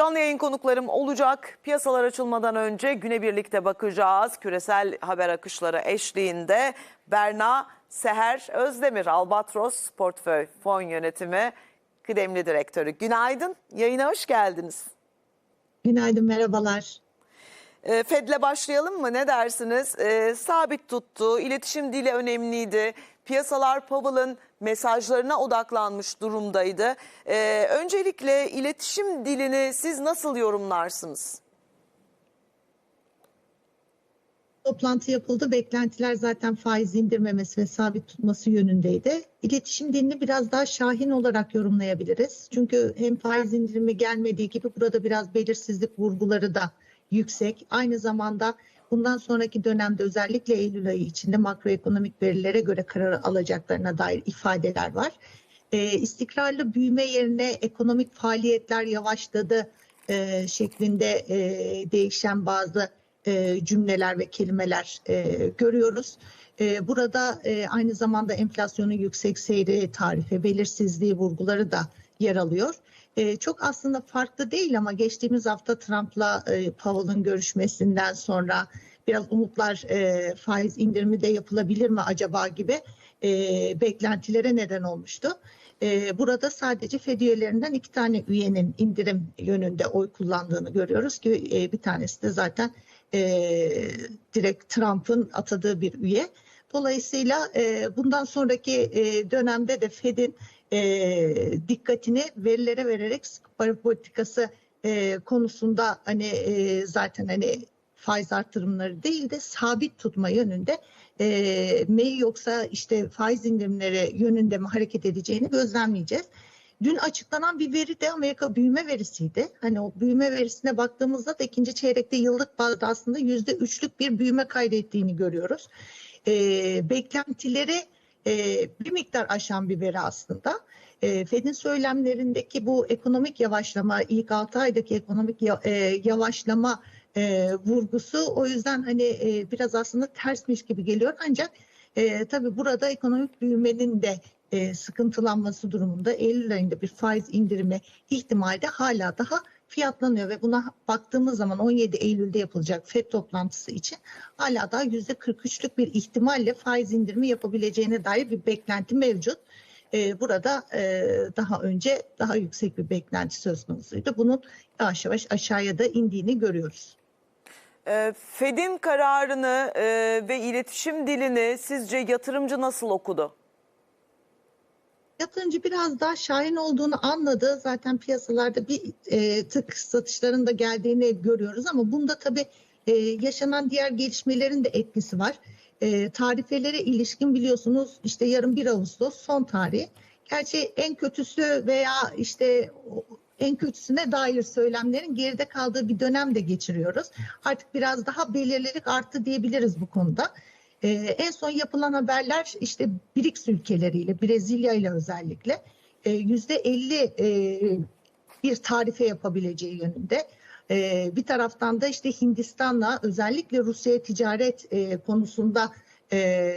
Canlı yayın konuklarım olacak. Piyasalar açılmadan önce güne birlikte bakacağız. Küresel haber akışları eşliğinde Berna Seher Özdemir, Albatros Portföy Fon Yönetimi kıdemli direktörü. Günaydın, yayına hoş geldiniz. Günaydın, merhabalar. E, Fed'le başlayalım mı? Ne dersiniz? E, sabit tuttu, iletişim dili önemliydi. Piyasalar Powell'ın mesajlarına odaklanmış durumdaydı. E, öncelikle iletişim dilini siz nasıl yorumlarsınız? Toplantı yapıldı. Beklentiler zaten faiz indirmemesi ve sabit tutması yönündeydi. İletişim dilini biraz daha şahin olarak yorumlayabiliriz. Çünkü hem faiz indirimi gelmediği gibi burada biraz belirsizlik vurguları da yüksek. Aynı zamanda bundan sonraki dönemde özellikle Eylül ayı içinde makroekonomik verilere göre karar alacaklarına dair ifadeler var. Ee, istikrarlı büyüme yerine ekonomik faaliyetler yavaşladı e, şeklinde e, değişen bazı e, cümleler ve kelimeler e, görüyoruz. E, burada e, aynı zamanda enflasyonun yüksek seyri, tarife belirsizliği vurguları da yer alıyor. E, çok aslında farklı değil ama geçtiğimiz hafta Trump'la e, Powell'ın görüşmesinden sonra biraz umutlar e, faiz indirimi de yapılabilir mi acaba gibi e, beklentilere neden olmuştu. E, burada sadece Fed üyelerinden iki tane üyenin indirim yönünde oy kullandığını görüyoruz ki e, bir tanesi de zaten e, direkt Trump'ın atadığı bir üye. Dolayısıyla e, bundan sonraki e, dönemde de Fed'in e, dikkatini verilere vererek sıkı para politikası e, konusunda hani e, zaten hani faiz artırımları değil de sabit tutma yönünde e, mi yoksa işte faiz indirimleri yönünde mi hareket edeceğini gözlemleyeceğiz. Dün açıklanan bir veri de Amerika büyüme verisiydi. Hani o büyüme verisine baktığımızda da ikinci çeyrekte yıllık bazda aslında yüzde üçlük bir büyüme kaydettiğini görüyoruz. E, beklentileri e, bir miktar aşan bir veri aslında. E, Fed'in söylemlerindeki bu ekonomik yavaşlama, ilk 6 aydaki ekonomik e, yavaşlama e, vurgusu o yüzden hani e, biraz aslında tersmiş gibi geliyor. Ancak e, tabii burada ekonomik büyümenin de e, sıkıntılanması durumunda Eylül ayında bir faiz indirimi ihtimali de hala daha fiyatlanıyor ve buna baktığımız zaman 17 Eylül'de yapılacak FED toplantısı için hala daha %43'lük bir ihtimalle faiz indirimi yapabileceğine dair bir beklenti mevcut. Ee, burada e, daha önce daha yüksek bir beklenti söz konusuydu. Bunun yavaş yavaş aşağıya da indiğini görüyoruz. E, Fed'in kararını e, ve iletişim dilini sizce yatırımcı nasıl okudu? Yatırımcı biraz daha şahin olduğunu anladı. Zaten piyasalarda bir e, tık satışların da geldiğini görüyoruz ama bunda tabii e, yaşanan diğer gelişmelerin de etkisi var. E, tarifelere ilişkin biliyorsunuz işte yarın 1 Ağustos son tarih. Gerçi en kötüsü veya işte en kötüsüne dair söylemlerin geride kaldığı bir dönem de geçiriyoruz. Artık biraz daha belirlilik arttı diyebiliriz bu konuda. Ee, en son yapılan haberler işte BRICS ülkeleriyle, Brezilya ile özellikle yüzde 50 e, bir tarife yapabileceği yönünde. Ee, bir taraftan da işte Hindistan'la özellikle Rusya ticaret e, konusunda e,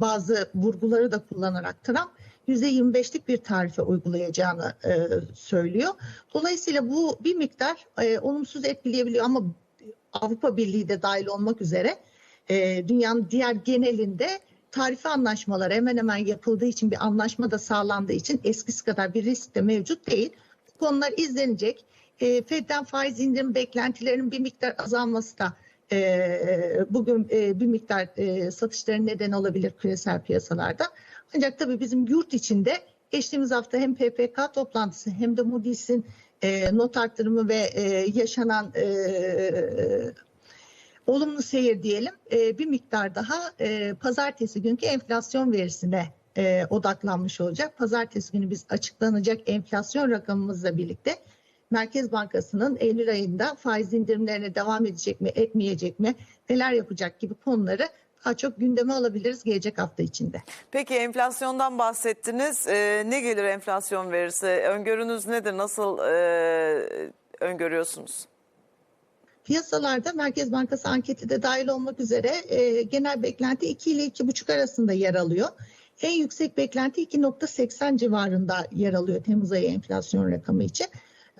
bazı vurguları da kullanarak Trump %25'lik bir tarife uygulayacağını e, söylüyor. Dolayısıyla bu bir miktar e, olumsuz etkileyebiliyor ama Avrupa Birliği de dahil olmak üzere e, dünyanın diğer genelinde tarife anlaşmaları hemen hemen yapıldığı için bir anlaşma da sağlandığı için eskisi kadar bir risk de mevcut değil. Bu konular izlenecek. E, Fed'den faiz indirim beklentilerinin bir miktar azalması da e, bugün e, bir miktar e, satışların neden olabilir küresel piyasalarda. Ancak tabii bizim yurt içinde geçtiğimiz hafta hem PPK toplantısı hem de Moody's'in e, not arttırımı ve e, yaşanan e, olumlu seyir diyelim e, bir miktar daha e, pazartesi günkü enflasyon verisine e, odaklanmış olacak. Pazartesi günü biz açıklanacak enflasyon rakamımızla birlikte Merkez Bankası'nın Eylül ayında faiz indirimlerine devam edecek mi, etmeyecek mi, neler yapacak gibi konuları daha çok gündeme alabiliriz gelecek hafta içinde. Peki enflasyondan bahsettiniz. Ee, ne gelir enflasyon verisi? Öngörünüz nedir? Nasıl e, öngörüyorsunuz? Piyasalarda Merkez Bankası anketi de dahil olmak üzere e, genel beklenti 2 ile 2,5 arasında yer alıyor. En yüksek beklenti 2.80 civarında yer alıyor Temmuz ayı enflasyon rakamı için.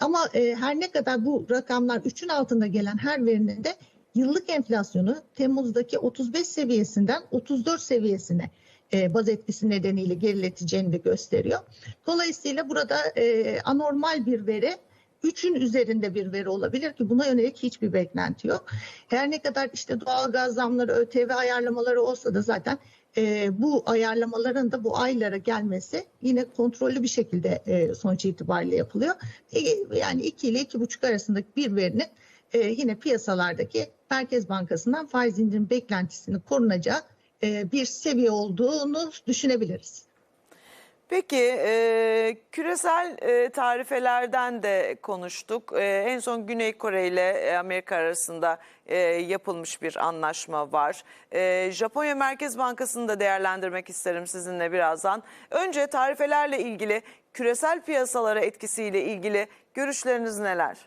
Ama e, her ne kadar bu rakamlar 3'ün altında gelen her verinin de yıllık enflasyonu Temmuz'daki 35 seviyesinden 34 seviyesine e, baz etkisi nedeniyle gerileteceğini de gösteriyor. Dolayısıyla burada e, anormal bir veri 3'ün üzerinde bir veri olabilir ki buna yönelik hiçbir beklenti yok. Her ne kadar işte doğalgaz zamları, ÖTV ayarlamaları olsa da zaten e, bu ayarlamaların da bu aylara gelmesi yine kontrollü bir şekilde e, sonuç itibariyle yapılıyor. E, yani 2 ile 2,5 arasındaki bir verinin e, yine piyasalardaki Merkez Bankası'ndan faiz indirim beklentisini korunacağı e, bir seviye olduğunu düşünebiliriz. Peki e, küresel e, tarifelerden de konuştuk. E, en son Güney Kore ile e, Amerika arasında e, yapılmış bir anlaşma var. E, Japonya Merkez Bankası'nı da değerlendirmek isterim sizinle birazdan. Önce tarifelerle ilgili küresel piyasalara etkisiyle ilgili görüşleriniz neler?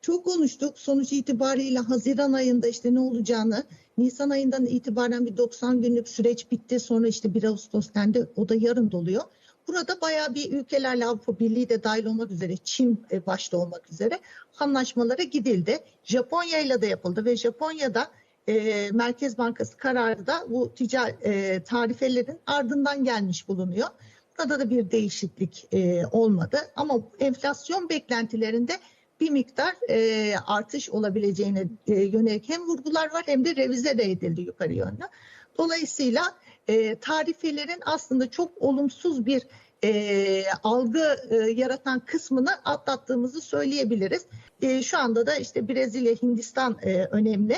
Çok konuştuk. Sonuç itibariyle Haziran ayında işte ne olacağını, Nisan ayından itibaren bir 90 günlük süreç bitti. Sonra işte 1 Ağustos dendi. O da yarın doluyor. Burada bayağı bir ülkelerle Avrupa Birliği de dahil olmak üzere, Çin e, başta olmak üzere anlaşmalara gidildi. Japonya ile de yapıldı ve Japonya'da e, Merkez Bankası kararı da bu ticari e, tarifelerin ardından gelmiş bulunuyor. Burada da bir değişiklik e, olmadı ama enflasyon beklentilerinde bir miktar e, artış olabileceğine e, yönelik hem vurgular var hem de revize de edildi yukarı yönlü. Dolayısıyla e, tarifelerin aslında çok olumsuz bir e, algı e, yaratan kısmını atlattığımızı söyleyebiliriz. E, şu anda da işte Brezilya, Hindistan e, önemli.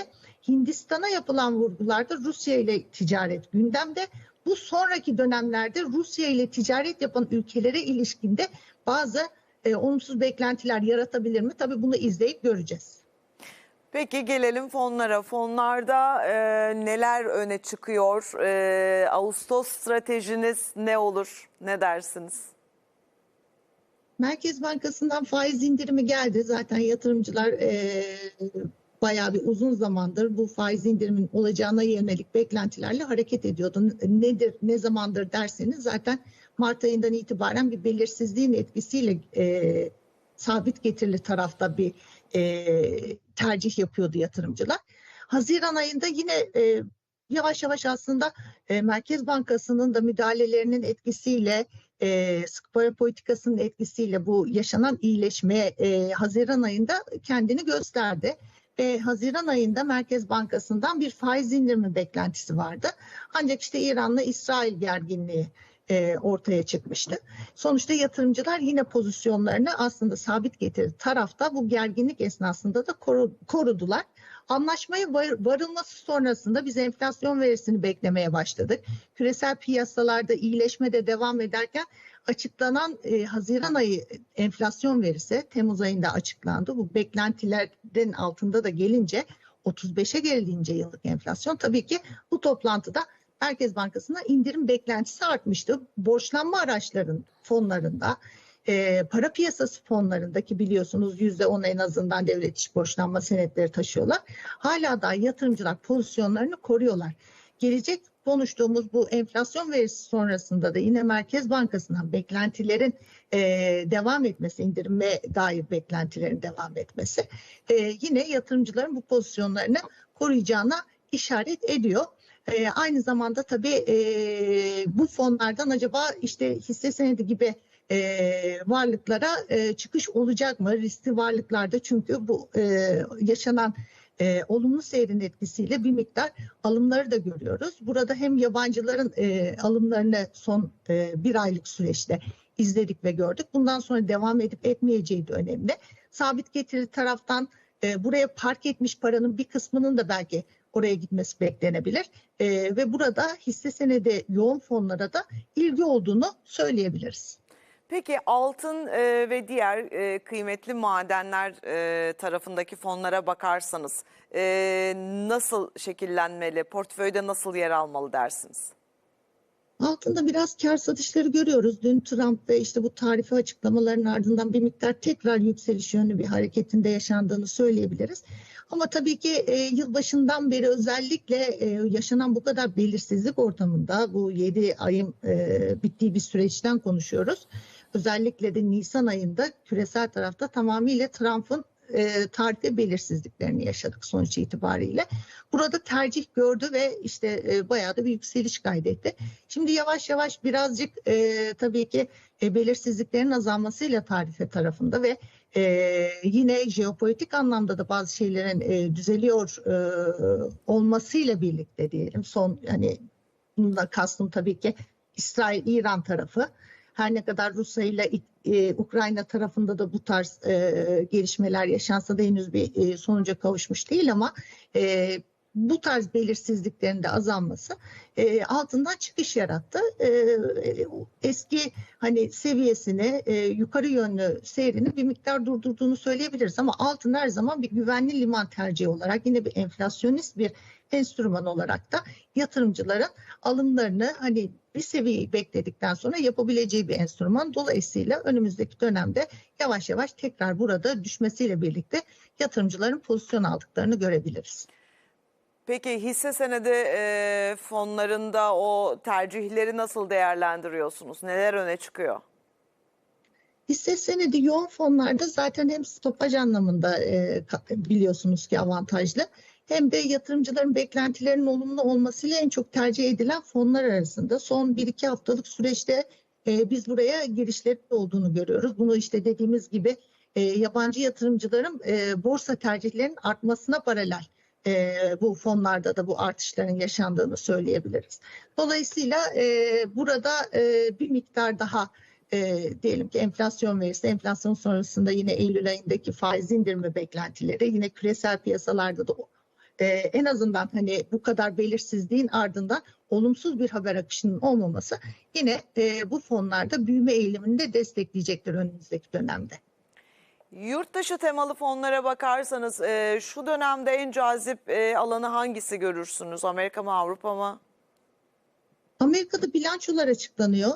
Hindistan'a yapılan vurgularda Rusya ile ticaret gündemde. Bu sonraki dönemlerde Rusya ile ticaret yapan ülkelere ilişkinde bazı e, olumsuz beklentiler yaratabilir mi? Tabii bunu izleyip göreceğiz. Peki gelelim fonlara. Fonlarda e, neler öne çıkıyor? E, Ağustos stratejiniz ne olur? Ne dersiniz? Merkez Bankası'ndan faiz indirimi geldi. Zaten yatırımcılar e, bayağı bir uzun zamandır bu faiz indirimin olacağına yönelik beklentilerle hareket ediyordu. Nedir, ne zamandır derseniz zaten Mart ayından itibaren bir belirsizliğin etkisiyle e, sabit getirili tarafta bir e, tercih yapıyordu yatırımcılar. Haziran ayında yine e, yavaş yavaş aslında e, Merkez Bankası'nın da müdahalelerinin etkisiyle e, sık para politikasının etkisiyle bu yaşanan iyileşme e, Haziran ayında kendini gösterdi. E, Haziran ayında Merkez Bankası'ndan bir faiz indirimi beklentisi vardı. Ancak işte İran'la İsrail gerginliği e, ortaya çıkmıştı. Sonuçta yatırımcılar yine pozisyonlarını aslında sabit getirdi. Tarafta bu gerginlik esnasında da koru, korudular. Anlaşmaya var, varılması sonrasında biz enflasyon verisini beklemeye başladık. Küresel piyasalarda iyileşme de devam ederken açıklanan e, Haziran ayı enflasyon verisi Temmuz ayında açıklandı. Bu beklentilerin altında da gelince 35'e gelince yıllık enflasyon tabii ki bu toplantıda Merkez Bankası'na indirim beklentisi artmıştı. Borçlanma araçların fonlarında, e, para piyasası fonlarındaki biliyorsunuz %10 en azından devlet iş borçlanma senetleri taşıyorlar. Hala da yatırımcılar pozisyonlarını koruyorlar. Gelecek konuştuğumuz bu enflasyon verisi sonrasında da yine Merkez Bankası'ndan beklentilerin e, devam etmesi, indirime dair beklentilerin devam etmesi e, yine yatırımcıların bu pozisyonlarını koruyacağına işaret ediyor. E, aynı zamanda tabii e, bu fonlardan acaba işte hisse senedi gibi e, varlıklara e, çıkış olacak mı? Riskli varlıklarda çünkü bu e, yaşanan e, olumlu seyrin etkisiyle bir miktar alımları da görüyoruz. Burada hem yabancıların e, alımlarını son e, bir aylık süreçte izledik ve gördük. Bundan sonra devam edip etmeyeceği de önemli. Sabit getiri taraftan e, buraya park etmiş paranın bir kısmının da belki oraya gitmesi beklenebilir. E, ve burada hisse senedi yoğun fonlara da ilgi olduğunu söyleyebiliriz. Peki altın e, ve diğer e, kıymetli madenler e, tarafındaki fonlara bakarsanız e, nasıl şekillenmeli, portföyde nasıl yer almalı dersiniz? Altında biraz kar satışları görüyoruz. Dün Trump ve işte bu tarife açıklamalarının ardından bir miktar tekrar yükseliş yönlü bir hareketinde yaşandığını söyleyebiliriz. Ama tabii ki e, yılbaşından beri özellikle e, yaşanan bu kadar belirsizlik ortamında bu 7 ayın e, bittiği bir süreçten konuşuyoruz. özellikle de Nisan ayında küresel tarafta tamamıyla Trump'ın e, tarife belirsizliklerini yaşadık sonuç itibariyle. Burada tercih gördü ve işte e, bayağı da bir yükseliş kaydetti. Şimdi yavaş yavaş birazcık e, tabii ki e, belirsizliklerin azalmasıyla tarife tarafında ve e, yine jeopolitik anlamda da bazı şeylerin e, düzeliyor e, olmasıyla birlikte diyelim son hani bununla kastım tabii ki İsrail-İran tarafı. Her ne kadar Rusya ile e, Ukrayna tarafında da bu tarz e, gelişmeler yaşansa da henüz bir e, sonuca kavuşmuş değil ama e, bu tarz belirsizliklerin de azalması e, altından çıkış yarattı. E, eski hani seviyesini e, yukarı yönlü seyrini bir miktar durdurduğunu söyleyebiliriz ama altın her zaman bir güvenli liman tercihi olarak yine bir enflasyonist bir enstrüman olarak da yatırımcıların alımlarını hani bir seviyeyi bekledikten sonra yapabileceği bir enstrüman. Dolayısıyla önümüzdeki dönemde yavaş yavaş tekrar burada düşmesiyle birlikte yatırımcıların pozisyon aldıklarını görebiliriz. Peki hisse senedi e, fonlarında o tercihleri nasıl değerlendiriyorsunuz? Neler öne çıkıyor? Hisse senedi yoğun fonlarda zaten hem stopaj anlamında e, biliyorsunuz ki avantajlı hem de yatırımcıların beklentilerinin olumlu olmasıyla en çok tercih edilen fonlar arasında son 1-2 haftalık süreçte e, biz buraya girişleri olduğunu görüyoruz. Bunu işte dediğimiz gibi e, yabancı yatırımcıların e, borsa tercihlerinin artmasına paralel e, bu fonlarda da bu artışların yaşandığını söyleyebiliriz. Dolayısıyla e, burada e, bir miktar daha diyelim ki enflasyon verisi, enflasyon sonrasında yine Eylül ayındaki faiz indirme beklentileri, yine küresel piyasalarda da en azından hani bu kadar belirsizliğin ardından olumsuz bir haber akışının olmaması yine bu fonlarda büyüme eğilimini de destekleyecektir önümüzdeki dönemde. Yurt dışı temalı fonlara bakarsanız e, şu dönemde en cazip e, alanı hangisi görürsünüz? Amerika mı Avrupa mı? Amerika'da bilançolar açıklanıyor.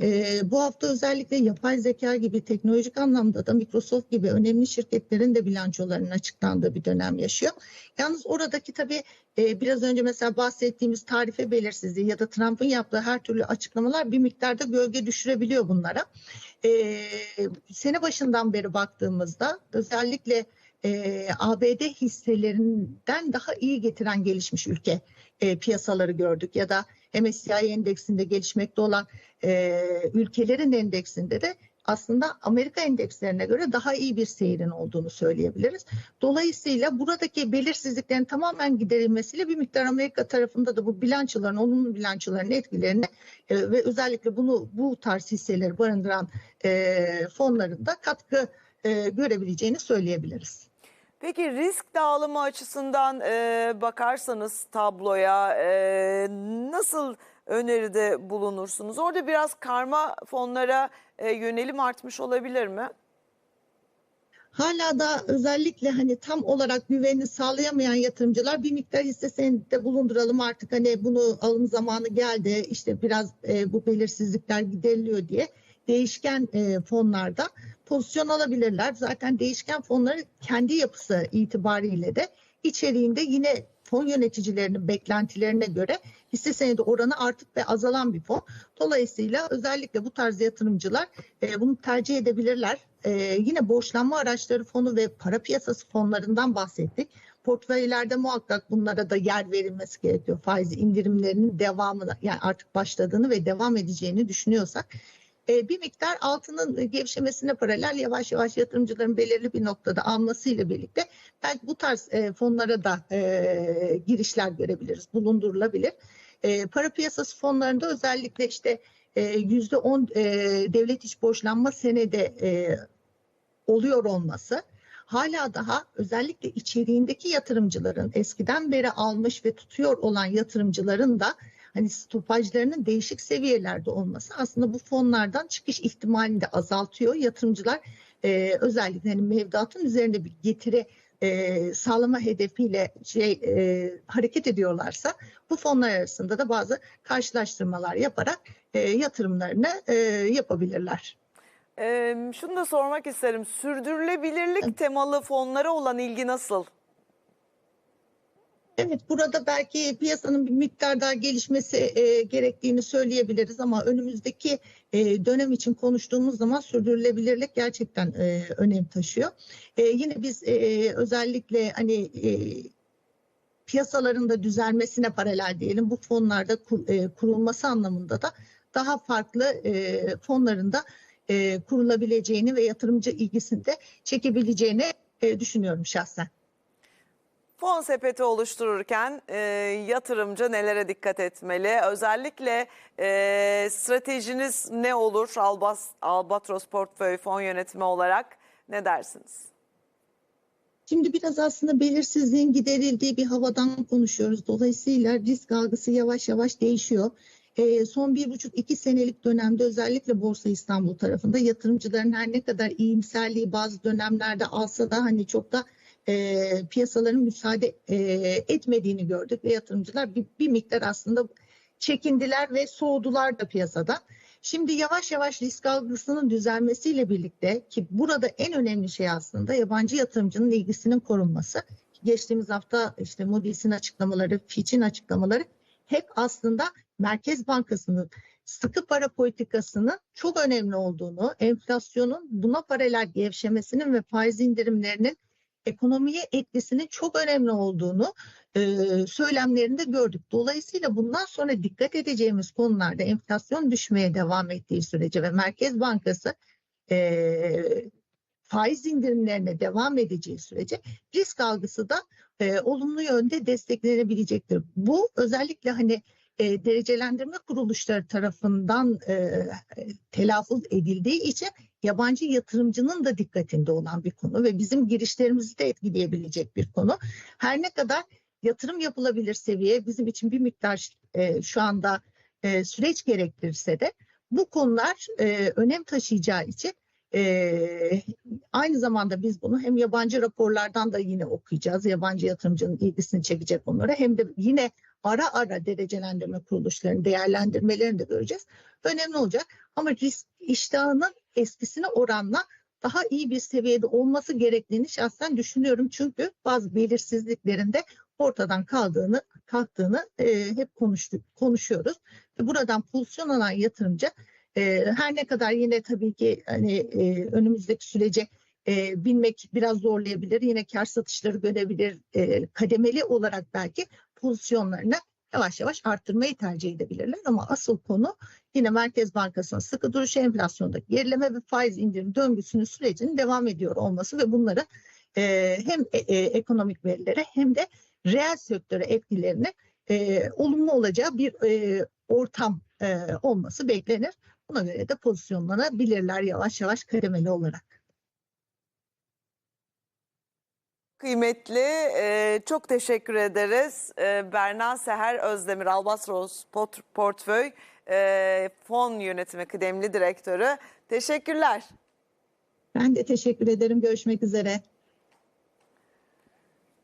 Ee, bu hafta özellikle yapay zeka gibi teknolojik anlamda da Microsoft gibi önemli şirketlerin de bilançolarının açıklandığı bir dönem yaşıyor. Yalnız oradaki tabii e, biraz önce mesela bahsettiğimiz tarife belirsizliği ya da Trump'ın yaptığı her türlü açıklamalar bir miktarda gölge düşürebiliyor bunlara. E, sene başından beri baktığımızda özellikle e, ABD hisselerinden daha iyi getiren gelişmiş ülke e, piyasaları gördük ya da MSCI endeksinde gelişmekte olan e, ülkelerin endeksinde de aslında Amerika endekslerine göre daha iyi bir seyrin olduğunu söyleyebiliriz. Dolayısıyla buradaki belirsizliklerin tamamen giderilmesiyle bir miktar Amerika tarafında da bu bilançoların, olumlu bilançoların etkilerini e, ve özellikle bunu bu tarz hisseleri barındıran e, fonların da katkı e, görebileceğini söyleyebiliriz. Peki risk dağılımı açısından e, bakarsanız tabloya e, nasıl öneride bulunursunuz? Orada biraz karma fonlara e, yönelim artmış olabilir mi? Hala da özellikle hani tam olarak güvenini sağlayamayan yatırımcılar bir miktar hisse senedinde bulunduralım artık hani bunu alım zamanı geldi işte biraz e, bu belirsizlikler gideriliyor diye değişken e, fonlarda pozisyon alabilirler. Zaten değişken fonların kendi yapısı itibariyle de içeriğinde yine fon yöneticilerinin beklentilerine göre hisse senedi oranı artık ve azalan bir fon. Dolayısıyla özellikle bu tarz yatırımcılar e, bunu tercih edebilirler. E, yine borçlanma araçları fonu ve para piyasası fonlarından bahsettik. Portföylerde muhakkak bunlara da yer verilmesi gerekiyor. Faiz indirimlerinin devamını yani artık başladığını ve devam edeceğini düşünüyorsak bir miktar altının gevşemesine paralel yavaş yavaş yatırımcıların belirli bir noktada almasıyla birlikte belki bu tarz e, fonlara da e, girişler görebiliriz, bulundurulabilir. E, para piyasası fonlarında özellikle işte yüzde on devlet iç borçlanma senede e, oluyor olması hala daha özellikle içeriğindeki yatırımcıların eskiden beri almış ve tutuyor olan yatırımcıların da hani stopajlarının değişik seviyelerde olması aslında bu fonlardan çıkış ihtimalini de azaltıyor. Yatırımcılar e, özellikle hani mevduatın üzerinde bir getiri e, sağlama hedefiyle şey e, hareket ediyorlarsa bu fonlar arasında da bazı karşılaştırmalar yaparak e, yatırımlarını e, yapabilirler. E, şunu da sormak isterim. Sürdürülebilirlik temalı fonlara olan ilgi nasıl? Evet, burada belki piyasanın bir miktar daha gelişmesi e, gerektiğini söyleyebiliriz ama önümüzdeki e, dönem için konuştuğumuz zaman sürdürülebilirlik gerçekten e, önem taşıyor. E, yine biz e, özellikle hani e, piyasaların da düzelmesine paralel diyelim bu fonlarda kur- e, kurulması anlamında da daha farklı e, fonların da e, kurulabileceğini ve yatırımcı ilgisini de çekebileceğini e, düşünüyorum şahsen. Fon sepeti oluştururken e, yatırımcı nelere dikkat etmeli? Özellikle e, stratejiniz ne olur Albas, Albatros Portföy Fon Yönetimi olarak ne dersiniz? Şimdi biraz aslında belirsizliğin giderildiği bir havadan konuşuyoruz. Dolayısıyla risk algısı yavaş yavaş değişiyor. Ee, son bir buçuk iki senelik dönemde özellikle Borsa İstanbul tarafında yatırımcıların her ne kadar iyimserliği bazı dönemlerde alsa da hani çok da e, piyasaların müsaade e, etmediğini gördük ve yatırımcılar bir, bir miktar aslında çekindiler ve soğudular da piyasadan. Şimdi yavaş yavaş risk algısının düzelmesiyle birlikte ki burada en önemli şey aslında yabancı yatırımcının ilgisinin korunması. Geçtiğimiz hafta işte Moody's'in açıklamaları, Fitch'in açıklamaları hep aslında Merkez Bankası'nın sıkı para politikasının çok önemli olduğunu, enflasyonun buna paralel gevşemesinin ve faiz indirimlerinin ekonomiye etkisinin çok önemli olduğunu e, söylemlerinde gördük. Dolayısıyla bundan sonra dikkat edeceğimiz konularda enflasyon düşmeye devam ettiği sürece ve Merkez Bankası e, faiz indirimlerine devam edeceği sürece risk algısı da e, olumlu yönde desteklenebilecektir. Bu özellikle hani e, derecelendirme kuruluşları tarafından e, telaffuz edildiği için yabancı yatırımcının da dikkatinde olan bir konu ve bizim girişlerimizi de etkileyebilecek bir konu. Her ne kadar yatırım yapılabilir seviye bizim için bir miktar e, şu anda e, süreç gerektirirse de bu konular e, önem taşıyacağı için e, aynı zamanda biz bunu hem yabancı raporlardan da yine okuyacağız. Yabancı yatırımcının ilgisini çekecek onlara hem de yine ara ara derecelendirme kuruluşlarının değerlendirmelerini de göreceğiz. Önemli olacak ama risk iştahının eskisine oranla daha iyi bir seviyede olması gerektiğini şahsen düşünüyorum. Çünkü bazı belirsizliklerin de ortadan kaldığını, kalktığını e, hep konuştuk, konuşuyoruz. Buradan pozisyon alan yatırımcı e, her ne kadar yine tabii ki hani e, önümüzdeki sürece e, bilmek biraz zorlayabilir. Yine kar satışları görebilir. E, kademeli olarak belki pozisyonlarını yavaş yavaş arttırmayı tercih edebilirler. Ama asıl konu yine Merkez Bankası'nın sıkı duruşu enflasyondaki gerileme ve faiz indirim döngüsünün sürecinin devam ediyor olması ve bunları e, hem e, e, ekonomik verilere hem de reel sektöre etkilerini e, olumlu olacağı bir e, ortam e, olması beklenir. Buna göre de pozisyonlanabilirler yavaş yavaş kademeli olarak. Kıymetli, e, çok teşekkür ederiz. E, Berna Seher Özdemir, Albatros Port- Portföy e, Fon Yönetimi Kıdemli Direktörü. Teşekkürler. Ben de teşekkür ederim. Görüşmek üzere.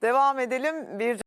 Devam edelim. Bir